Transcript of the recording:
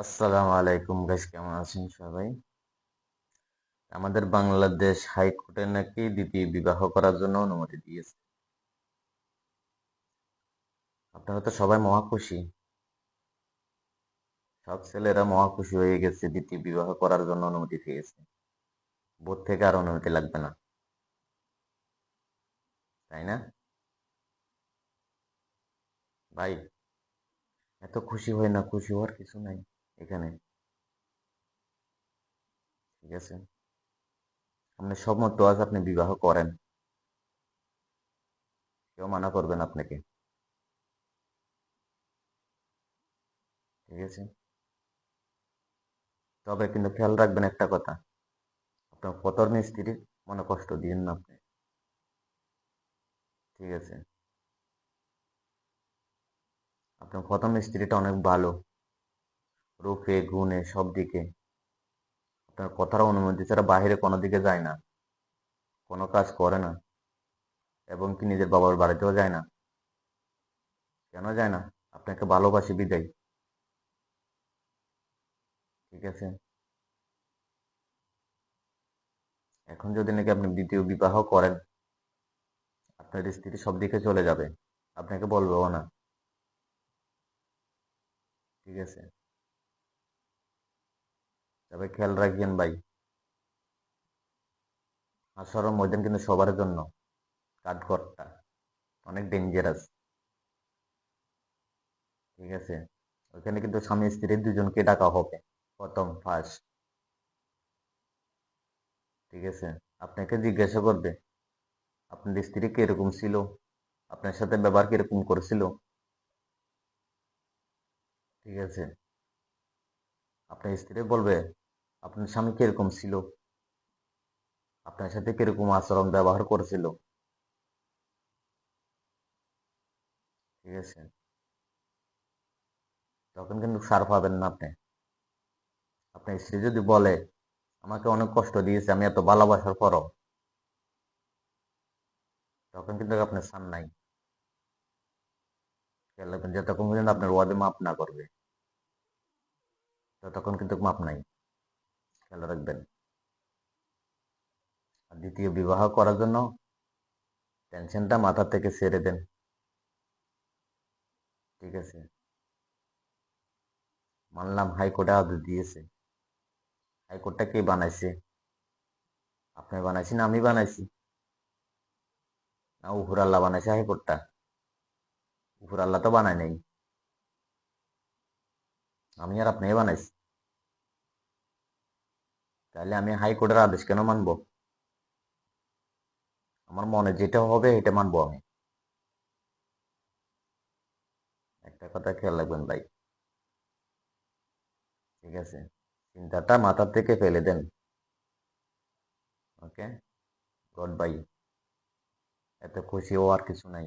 আসসালামু আলাইকুম গাইস কেমন আছেন সবাই? আমাদের বাংলাদেশ হাইকোর্টে নাকি দ্বিতীয় বিবাহ করার জন্য অনুমতি দিয়েছে। আপনারা তো সবাই মহা খুশি। সব ছেলেরা মহা খুশি হয়ে গেছে, দ্বিতীয় বিবাহ করার জন্য অনুমতি পেয়েছে বোর্ড থেকে আর অনুমতি লাগবে না। তাই না? ভাই, এত খুশি হয় না, খুশি হওয়ার কিছু নাই। এখানে। ঠিক আছে? আপনি সম্মত আজ আপনি বিবাহ করেন। কেউ মানা করবেন আপনাকে। ঠিক আছে? তবে কিন্তু খেয়াল রাখবেন একটা কথা। আপনার প্রথম স্ত্রীর মনে কষ্ট দিন না আপনি। ঠিক আছে? আপনার প্রথম স্ত্রীটা অনেক ভালো। রূপে, গুণে, সব দিকে। আপনার কথার অনুমতি ছাড়া বাইরে কোনো দিকে যায় না। কোনো কাজ করে না। এবং কি নিজের বাবার বাড়িতেও যায় না। কেন যায় না? আপনাকে ভালোবাসি, বিদায়। ঠিক আছে? এখন যদি নাকি আপনি দ্বিতীয় বিবাহ করেন, আপনার স্ত্রী সব দিকে চলে যাবে। আপনাকে বলবেও না। ঠিক আছে? তবে খেয়াল রাখবেন ভাই হাসরের ময়দান কিন্তু সবার জন্য কাঠগড়টা অনেক ডেঞ্জারাস ঠিক আছে? ওখানে কিন্তু স্বামী স্ত্রী দুজনকে ডাকা হবে প্রথম ফার্স্ট ঠিক আছে? আপনাকে জিজ্ঞাসা করবে, আপনার স্ত্রী কীরকম ছিল? আপনার সাথে ব্যবহার কীরকম করেছিল? ঠিক আছে? আপনার স্ত্রী বলবে, আপনার স্বামী কীরকম ছিল? আপনার সাথে কীরকম আচরণ ব্যবহার করেছিল? ঠিক আছে। তখন কিন্তু সার পাবেন না আপনি। আপনার স্ত্রী যদি বলে, আমাকে অনেক কষ্ট দিয়েছে, আমি এত ভালোবাসার পরও। তখন কিন্তু আপনার সান নাই। খেয়াল রাখবেন, যতক্ষণ পর্যন্ত আপনার ওয়াদে মাপ না করবে। ততক্ষণ কিন্তু মাপ নাই। খেয়াল রাখবেন। আর দ্বিতীয় বিবাহ করার জন্য টেনশনটা মাথা থেকে ছেড়ে দেন। ঠিক আছে? মানলাম হাইকোর্টে আদেশ দিয়েছে। হাইকোর্টটা কে বানাইছে? আপনি বানাইছি না আমি বানাইছি। না উপর আল্লাহ বানাইছে হাইকোর্টটা। উপর আল্লাহ তো বানায় নাই। আমি আর আপনি বানাইছি। তাহলে আমি হাইকোর্টের আদেশ কেন মানবো? আমার মনে যেটা হবে এটা মানবো আমি। একটা কথা খেয়াল রাখবেন ভাই। ঠিক আছে? চিন্তাটা মাথার থেকে ফেলে দেন। ওকে গড বাই এত খুশি হওয়ার কিছু নাই।